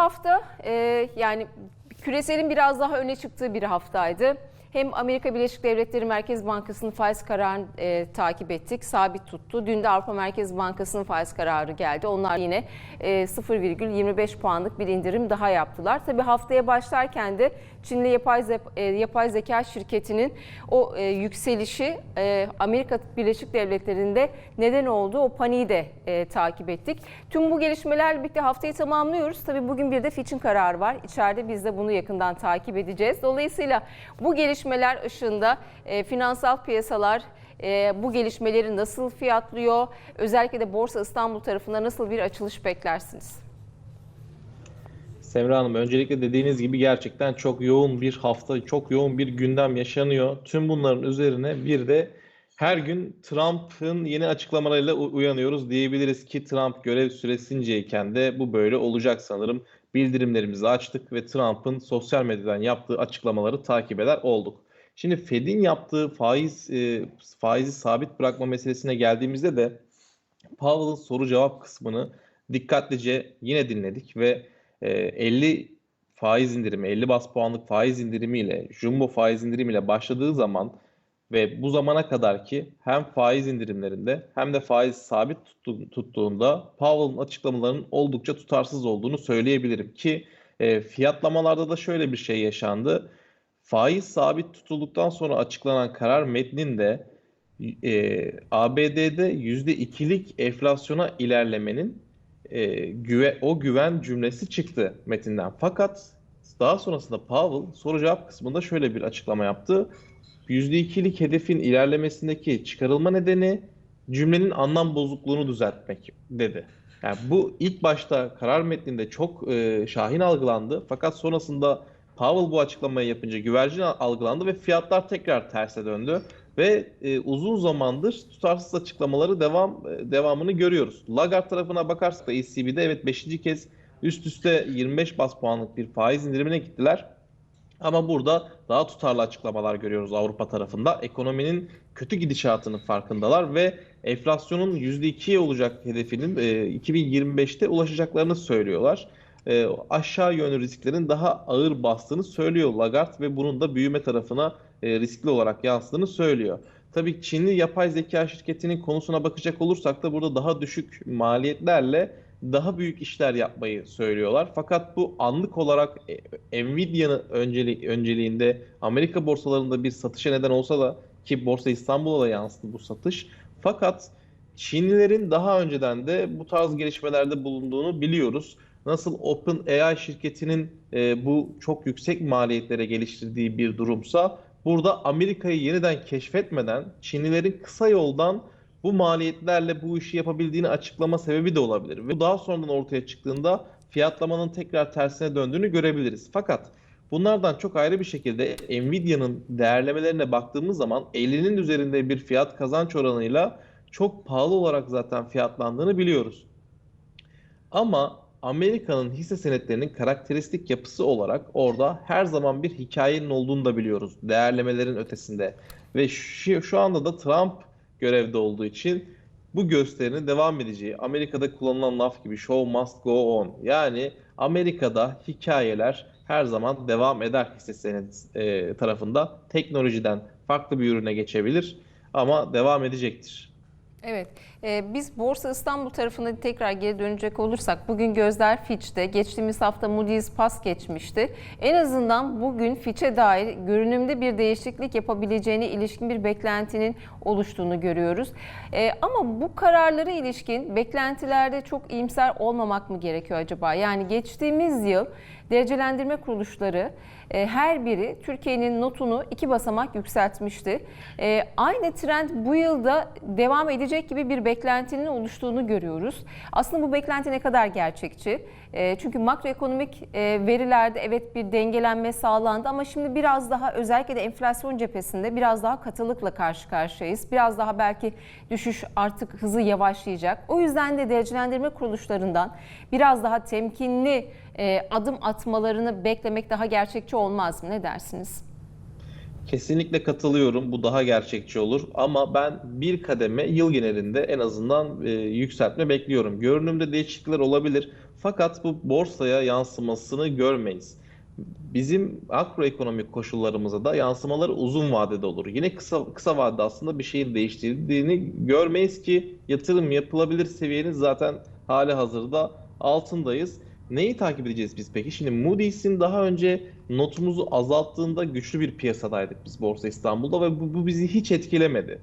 hafta e, yani küreselin biraz daha öne çıktığı bir haftaydı. Hem Amerika Birleşik Devletleri Merkez Bankası'nın faiz kararını e, takip ettik, sabit tuttu. Dün de Avrupa Merkez Bankası'nın faiz kararı geldi. Onlar yine e, 0,25 puanlık bir indirim daha yaptılar. Tabii haftaya başlarken de Çinli yapay, ze- e, yapay zeka şirketinin o e, yükselişi e, Amerika Birleşik Devletleri'nde neden olduğu o paniği de e, takip ettik. Tüm bu gelişmelerle birlikte haftayı tamamlıyoruz. Tabii bugün bir de Fitch'in kararı var. İçeride biz de bunu yakından takip edeceğiz. Dolayısıyla bu gelişmeler ışığında e, finansal piyasalar e, bu gelişmeleri nasıl fiyatlıyor? Özellikle de Borsa İstanbul tarafında nasıl bir açılış beklersiniz? Semra Hanım öncelikle dediğiniz gibi gerçekten çok yoğun bir hafta, çok yoğun bir gündem yaşanıyor. Tüm bunların üzerine bir de her gün Trump'ın yeni açıklamalarıyla uyanıyoruz diyebiliriz ki Trump görev süresindeyken de bu böyle olacak sanırım. Bildirimlerimizi açtık ve Trump'ın sosyal medyadan yaptığı açıklamaları takip eder olduk. Şimdi Fed'in yaptığı faiz e, faizi sabit bırakma meselesine geldiğimizde de Powell'ın soru cevap kısmını dikkatlice yine dinledik ve e, 50 faiz indirimi, 50 bas puanlık faiz indirimiyle, jumbo faiz indirimiyle başladığı zaman ve bu zamana kadar ki hem faiz indirimlerinde hem de faiz sabit tuttu- tuttuğunda Powell'ın açıklamalarının oldukça tutarsız olduğunu söyleyebilirim ki e, fiyatlamalarda da şöyle bir şey yaşandı. Faiz sabit tutulduktan sonra açıklanan karar metninde e, ABD'de %2'lik enflasyona ilerlemenin e, güve, o güven cümlesi çıktı metinden. Fakat daha sonrasında Powell soru cevap kısmında şöyle bir açıklama yaptı. %2'lik hedefin ilerlemesindeki çıkarılma nedeni cümlenin anlam bozukluğunu düzeltmek dedi. Yani bu ilk başta karar metninde çok e, şahin algılandı. Fakat sonrasında Powell bu açıklamayı yapınca güvercin algılandı ve fiyatlar tekrar terse döndü ve e, uzun zamandır tutarsız açıklamaları devam e, devamını görüyoruz. Lagarde tarafına bakarsak da ECB'de evet 5. kez üst üste 25 bas puanlık bir faiz indirimine gittiler. Ama burada daha tutarlı açıklamalar görüyoruz Avrupa tarafında. Ekonominin kötü gidişatının farkındalar ve enflasyonun %2'ye olacak hedefinin e, 2025'te ulaşacaklarını söylüyorlar. E, aşağı yönlü risklerin daha ağır bastığını söylüyor Lagarde ve bunun da büyüme tarafına e, riskli olarak yansıdığını söylüyor. Tabii Çinli yapay zeka şirketinin konusuna bakacak olursak da burada daha düşük maliyetlerle daha büyük işler yapmayı söylüyorlar. Fakat bu anlık olarak e, Nvidia'nın önceli, önceliğinde Amerika borsalarında bir satışa neden olsa da ki Borsa İstanbul'a da yansıdı bu satış. Fakat Çinlilerin daha önceden de bu tarz gelişmelerde bulunduğunu biliyoruz. Nasıl OpenAI şirketinin e, bu çok yüksek maliyetlere geliştirdiği bir durumsa burada Amerika'yı yeniden keşfetmeden Çinlilerin kısa yoldan bu maliyetlerle bu işi yapabildiğini açıklama sebebi de olabilir. Ve bu daha sonradan ortaya çıktığında fiyatlamanın tekrar tersine döndüğünü görebiliriz. Fakat bunlardan çok ayrı bir şekilde Nvidia'nın değerlemelerine baktığımız zaman 50'nin üzerinde bir fiyat kazanç oranıyla çok pahalı olarak zaten fiyatlandığını biliyoruz. Ama Amerika'nın hisse senetlerinin karakteristik yapısı olarak orada her zaman bir hikayenin olduğunu da biliyoruz. Değerlemelerin ötesinde. Ve şu, şu anda da Trump görevde olduğu için bu gösterinin devam edeceği, Amerika'da kullanılan laf gibi show must go on. Yani Amerika'da hikayeler her zaman devam eder hisse senedi e, tarafında. Teknolojiden farklı bir ürüne geçebilir ama devam edecektir. Evet, e, biz Borsa İstanbul tarafına tekrar geri dönecek olursak bugün gözler Fitch'te, geçtiğimiz hafta Moody's pas geçmişti. En azından bugün Fitch'e dair görünümde bir değişiklik yapabileceğine ilişkin bir beklentinin oluştuğunu görüyoruz. E, ama bu kararlara ilişkin beklentilerde çok iyimser olmamak mı gerekiyor acaba? Yani geçtiğimiz yıl derecelendirme kuruluşları e, her biri Türkiye'nin notunu iki basamak yükseltmişti. E, aynı trend bu yılda devam edecek gibi bir beklentinin oluştuğunu görüyoruz. Aslında bu beklenti ne kadar gerçekçi? E, çünkü makroekonomik e, verilerde evet bir dengelenme sağlandı ama şimdi biraz daha özellikle de enflasyon cephesinde biraz daha katılıkla karşı karşıyayız. Biraz daha belki düşüş artık hızı yavaşlayacak. O yüzden de derecelendirme kuruluşlarından biraz daha temkinli e, adım atmalarını beklemek daha gerçekçi olmaz mı? Ne dersiniz? Kesinlikle katılıyorum. Bu daha gerçekçi olur. Ama ben bir kademe yıl genelinde en azından e, yükseltme bekliyorum. Görünümde değişiklikler olabilir. Fakat bu borsaya yansımasını görmeyiz. Bizim makroekonomik koşullarımıza da yansımaları uzun vadede olur. Yine kısa kısa vadede aslında bir şeyin değiştirdiğini görmeyiz ki yatırım yapılabilir seviyenin zaten hali hazırda altındayız. Neyi takip edeceğiz biz peki? Şimdi Moody's'in daha önce notumuzu azalttığında güçlü bir piyasadaydık biz Borsa İstanbul'da ve bu, bu bizi hiç etkilemedi.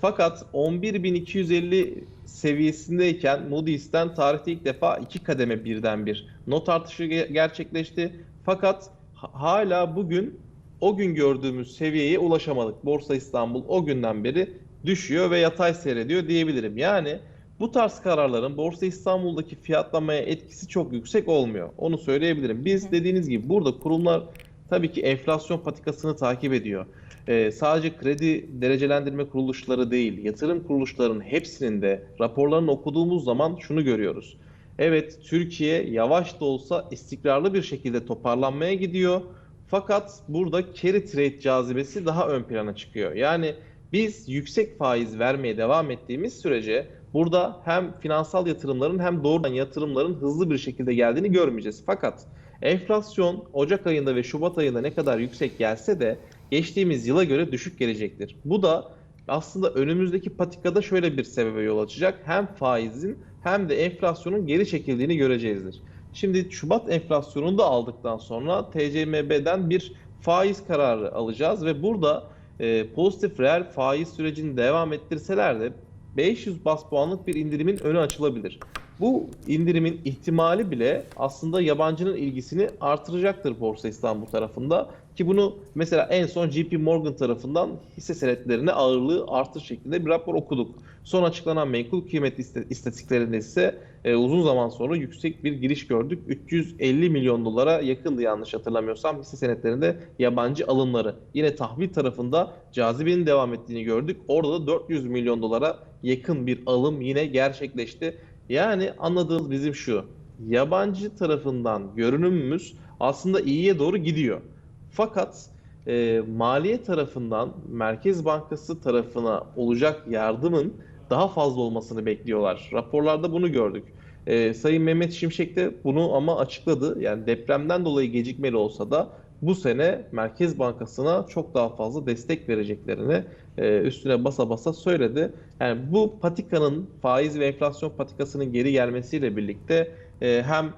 Fakat 11.250 seviyesindeyken Moody's'ten tarihte ilk defa iki kademe birden bir not artışı ge- gerçekleşti. Fakat ha- hala bugün o gün gördüğümüz seviyeye ulaşamadık. Borsa İstanbul o günden beri düşüyor ve yatay seyrediyor diyebilirim. Yani bu tarz kararların Borsa İstanbul'daki fiyatlamaya etkisi çok yüksek olmuyor. Onu söyleyebilirim. Biz dediğiniz gibi burada kurumlar tabii ki enflasyon patikasını takip ediyor. Ee, sadece kredi derecelendirme kuruluşları değil, yatırım kuruluşlarının hepsinin de raporlarını okuduğumuz zaman şunu görüyoruz. Evet, Türkiye yavaş da olsa istikrarlı bir şekilde toparlanmaya gidiyor. Fakat burada carry trade cazibesi daha ön plana çıkıyor. Yani biz yüksek faiz vermeye devam ettiğimiz sürece burada hem finansal yatırımların hem doğrudan yatırımların hızlı bir şekilde geldiğini görmeyeceğiz. Fakat enflasyon Ocak ayında ve Şubat ayında ne kadar yüksek gelse de geçtiğimiz yıla göre düşük gelecektir. Bu da aslında önümüzdeki patikada şöyle bir sebebe yol açacak. Hem faizin hem de enflasyonun geri çekildiğini göreceğizdir. Şimdi Şubat enflasyonunu da aldıktan sonra TCMB'den bir faiz kararı alacağız ve burada e, pozitif reel faiz sürecini devam ettirseler de 500 bas puanlık bir indirimin önü açılabilir. Bu indirimin ihtimali bile aslında yabancının ilgisini artıracaktır Borsa İstanbul tarafında. Ki bunu mesela en son JP Morgan tarafından hisse senetlerine ağırlığı artır şeklinde bir rapor okuduk. Son açıklanan menkul kıymet istatistiklerinde ise e, uzun zaman sonra yüksek bir giriş gördük. 350 milyon dolara yakındı yanlış hatırlamıyorsam hisse senetlerinde yabancı alımları. Yine tahvil tarafında cazibenin devam ettiğini gördük. Orada da 400 milyon dolara yakın bir alım yine gerçekleşti. Yani anladığımız bizim şu. Yabancı tarafından görünümümüz aslında iyiye doğru gidiyor. Fakat e, maliye tarafından Merkez Bankası tarafına olacak yardımın daha fazla olmasını bekliyorlar. Raporlarda bunu gördük. E, Sayın Mehmet Şimşek de bunu ama açıkladı. Yani depremden dolayı gecikmeli olsa da bu sene Merkez Bankası'na çok daha fazla destek vereceklerini e, üstüne basa basa söyledi. Yani bu patikanın faiz ve enflasyon patikasının geri gelmesiyle birlikte e, hem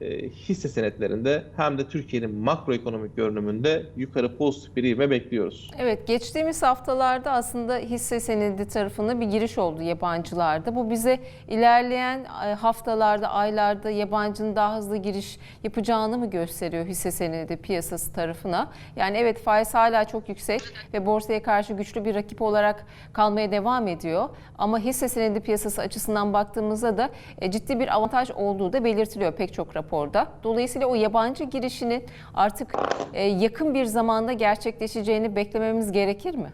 e, hisse senetlerinde hem de Türkiye'nin makroekonomik görünümünde yukarı pozitif bir ivme bekliyoruz. Evet, geçtiğimiz haftalarda aslında hisse senedi tarafında bir giriş oldu yabancılarda. Bu bize ilerleyen e, haftalarda, aylarda yabancının daha hızlı giriş yapacağını mı gösteriyor hisse senedi piyasası tarafına? Yani evet faiz hala çok yüksek ve borsaya karşı güçlü bir rakip olarak kalmaya devam ediyor. Ama hisse senedi piyasası açısından baktığımızda da e, ciddi bir avantaj olduğu da belirtiliyor pek çok raporda. Dolayısıyla o yabancı girişinin artık e, yakın bir zamanda gerçekleşeceğini beklememiz gerekir mi?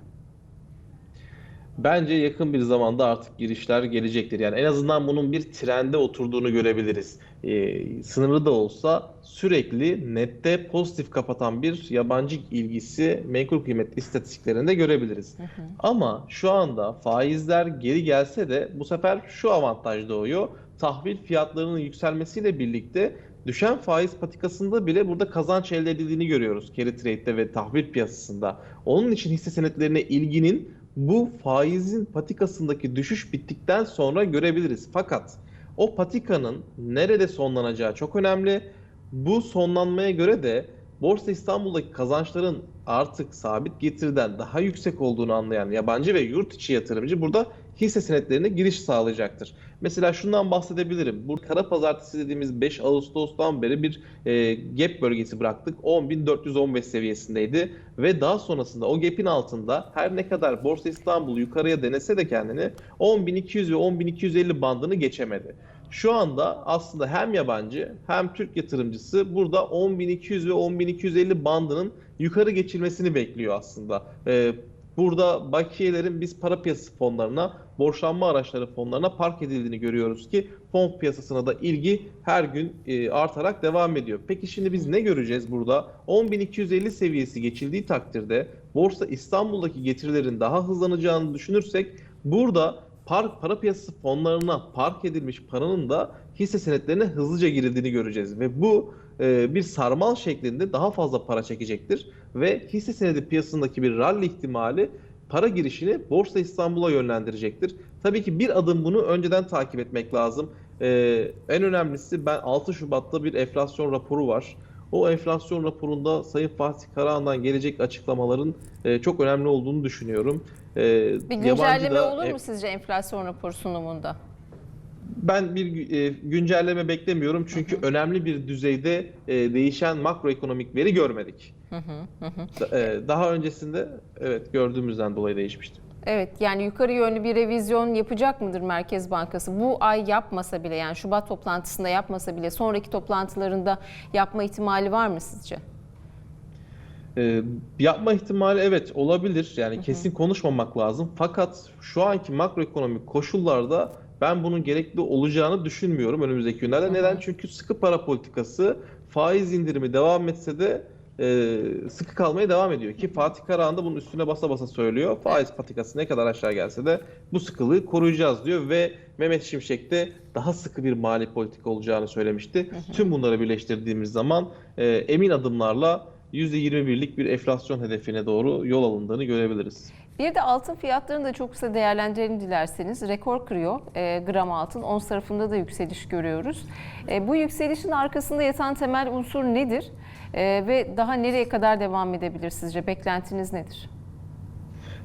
Bence yakın bir zamanda artık girişler gelecektir. Yani en azından bunun bir trende oturduğunu görebiliriz. Ee, sınırlı da olsa sürekli nette pozitif kapatan bir yabancı ilgisi menkul kıymet istatistiklerinde görebiliriz. Ama şu anda faizler geri gelse de bu sefer şu avantaj doğuyor. Tahvil fiyatlarının yükselmesiyle birlikte düşen faiz patikasında bile burada kazanç elde edildiğini görüyoruz. Carry trade'de ve tahvil piyasasında. Onun için hisse senetlerine ilginin bu faizin patikasındaki düşüş bittikten sonra görebiliriz. Fakat o patikanın nerede sonlanacağı çok önemli. Bu sonlanmaya göre de Borsa İstanbul'daki kazançların artık sabit getiriden daha yüksek olduğunu anlayan yabancı ve yurt içi yatırımcı burada hisse senetlerine giriş sağlayacaktır. Mesela şundan bahsedebilirim. Bu kara pazartesi dediğimiz 5 Ağustos'tan beri bir e, gap bölgesi bıraktık. 10.415 seviyesindeydi ve daha sonrasında o gap'in altında her ne kadar Borsa İstanbul yukarıya denese de kendini 10.200 ve 10.250 bandını geçemedi. Şu anda aslında hem yabancı hem Türk yatırımcısı burada 10.200 ve 10.250 bandının yukarı geçilmesini bekliyor aslında. Ee, burada bakiyelerin biz para piyasası fonlarına, borçlanma araçları fonlarına park edildiğini görüyoruz ki fon piyasasına da ilgi her gün e, artarak devam ediyor. Peki şimdi biz ne göreceğiz burada? 10.250 seviyesi geçildiği takdirde Borsa İstanbul'daki getirilerin daha hızlanacağını düşünürsek burada par, para piyasası fonlarına park edilmiş paranın da hisse senetlerine hızlıca girildiğini göreceğiz. Ve bu e, bir sarmal şeklinde daha fazla para çekecektir. Ve hisse senedi piyasasındaki bir rally ihtimali para girişini Borsa İstanbul'a yönlendirecektir. Tabii ki bir adım bunu önceden takip etmek lazım. Ee, en önemlisi ben 6 Şubat'ta bir enflasyon raporu var. O enflasyon raporunda Sayın Fatih Karahan'dan gelecek açıklamaların e, çok önemli olduğunu düşünüyorum. Ee, Bir güncelleme da- olur e, mu sizce enflasyon raporu sunumunda? Ben bir e, güncelleme beklemiyorum çünkü önemli bir düzeyde e, değişen makroekonomik veri görmedik. Da- e, daha öncesinde evet gördüğümüzden dolayı değişmişti. Evet yani yukarı yönlü bir revizyon yapacak mıdır Merkez Bankası? Bu ay yapmasa bile yani Şubat toplantısında yapmasa bile sonraki toplantılarında yapma ihtimali var mı sizce? Ee, yapma ihtimali evet olabilir. Yani kesin konuşmamak lazım. Fakat şu anki makroekonomik koşullarda ben bunun gerekli olacağını düşünmüyorum önümüzdeki günlerde. Neden? Çünkü sıkı para politikası faiz indirimi devam etse de e, sıkı kalmaya devam ediyor. Ki Fatih Karahan da bunun üstüne basa basa söylüyor. Faiz patikası ne kadar aşağı gelse de bu sıkılığı koruyacağız diyor ve Mehmet Şimşek de daha sıkı bir mali politika olacağını söylemişti. Tüm bunları birleştirdiğimiz zaman e, emin adımlarla %21'lik bir enflasyon hedefine doğru yol alındığını görebiliriz. Bir de altın fiyatlarını da çok kısa değerlendirelim dilerseniz. Rekor kırıyor e, gram altın. Ons tarafında da yükseliş görüyoruz. E, bu yükselişin arkasında yatan temel unsur nedir? E, ve daha nereye kadar devam edebilir sizce? Beklentiniz nedir?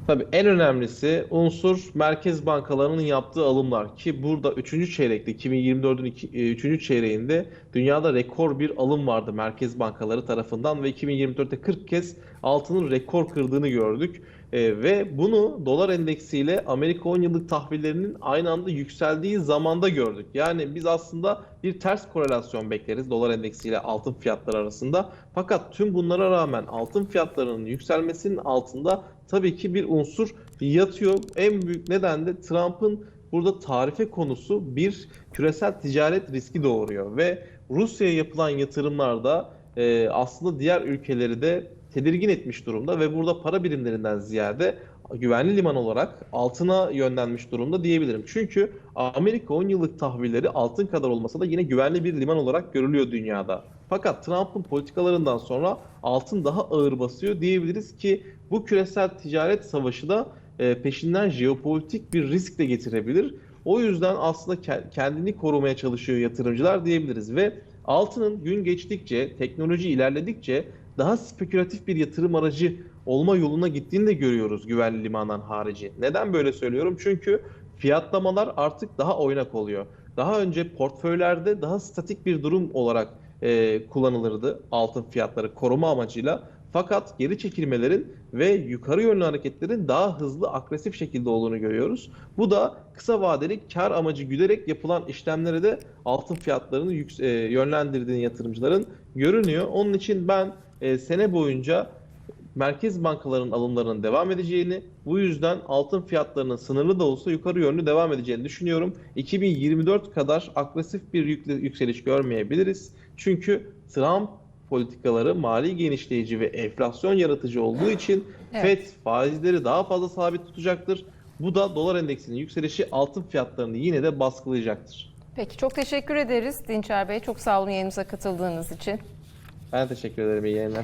Tabii en önemlisi unsur merkez bankalarının yaptığı alımlar ki burada 3. çeyrekte 2024'ün 3. çeyreğinde dünyada rekor bir alım vardı merkez bankaları tarafından ve 2024'te 40 kez altının rekor kırdığını gördük. Ee, ve bunu dolar endeksiyle Amerika 10 yıllık tahvillerinin aynı anda yükseldiği zamanda gördük. Yani biz aslında bir ters korelasyon bekleriz dolar endeksiyle altın fiyatları arasında. Fakat tüm bunlara rağmen altın fiyatlarının yükselmesinin altında tabii ki bir unsur yatıyor. En büyük neden de Trump'ın burada tarife konusu bir küresel ticaret riski doğuruyor ve Rusya'ya yapılan yatırımlarda e, aslında diğer ülkeleri de tedirgin etmiş durumda ve burada para birimlerinden ziyade güvenli liman olarak altına yönlenmiş durumda diyebilirim. Çünkü Amerika 10 yıllık tahvilleri altın kadar olmasa da yine güvenli bir liman olarak görülüyor dünyada. Fakat Trump'ın politikalarından sonra altın daha ağır basıyor diyebiliriz ki bu küresel ticaret savaşı da e, peşinden jeopolitik bir risk de getirebilir. O yüzden aslında ke- kendini korumaya çalışıyor yatırımcılar diyebiliriz ve altının gün geçtikçe, teknoloji ilerledikçe daha spekülatif bir yatırım aracı olma yoluna gittiğini de görüyoruz güvenli limandan harici. Neden böyle söylüyorum? Çünkü fiyatlamalar artık daha oynak oluyor. Daha önce portföylerde daha statik bir durum olarak e, kullanılırdı altın fiyatları koruma amacıyla. Fakat geri çekilmelerin ve yukarı yönlü hareketlerin daha hızlı agresif şekilde olduğunu görüyoruz. Bu da kısa vadeli kar amacı güderek yapılan işlemlere de altın fiyatlarını e, yönlendirdiğini yatırımcıların görünüyor. Onun için ben e, sene boyunca merkez bankalarının alımlarının devam edeceğini, bu yüzden altın fiyatlarının sınırlı da olsa yukarı yönlü devam edeceğini düşünüyorum. 2024 kadar agresif bir yükseliş görmeyebiliriz. Çünkü Trump politikaları mali genişleyici ve enflasyon yaratıcı olduğu için Evet. FED faizleri daha fazla sabit tutacaktır. Bu da dolar endeksinin yükselişi altın fiyatlarını yine de baskılayacaktır. Peki çok teşekkür ederiz Dinçer Bey. Çok sağ olun yayınımıza katıldığınız için. Ben teşekkür ederim. İyi yayınlar.